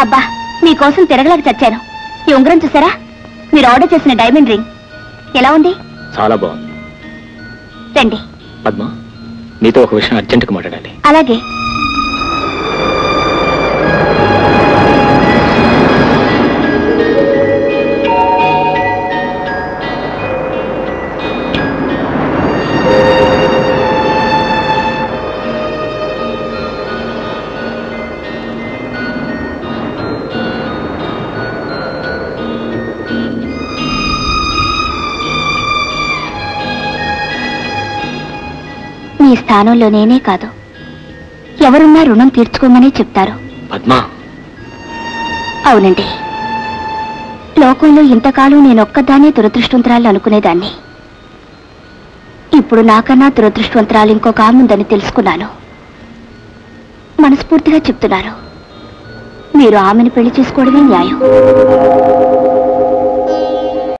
అబ్బా మీకోసం తిరగలేక చచ్చాను. ఈ ఉంగరం చూసారా? మీరు ఆర్డర్ చేసిన డైమండ్ రింగ్ ఎలా ఉంది? చాలా బాగుంది. రండి. పద్మ నీతో ఒక విషయం అర్జెంటుగా మాట్లాడాలి. అలాగే. మీ స్థానంలో నేనే కాదు. ఎవరున్నా రుణం తీర్చుకోమని చెప్తారు. పద్మ. అవునండి. లోకంలో ఇంతకాలం నేను ఒక్కదానే దురదృష్టవంతరాలు అనుకునేదాన్ని. ఇప్పుడు నాకన్నా దురదృష్టవంతరాలు ఇంకొక ఆమె ఉందని తెలుసుకున్నాను. మనస్ఫూర్తిగా చెప్తున్నాను మీరు ఆమెను పెళ్ళి చేసుకోవడమే న్యాయం.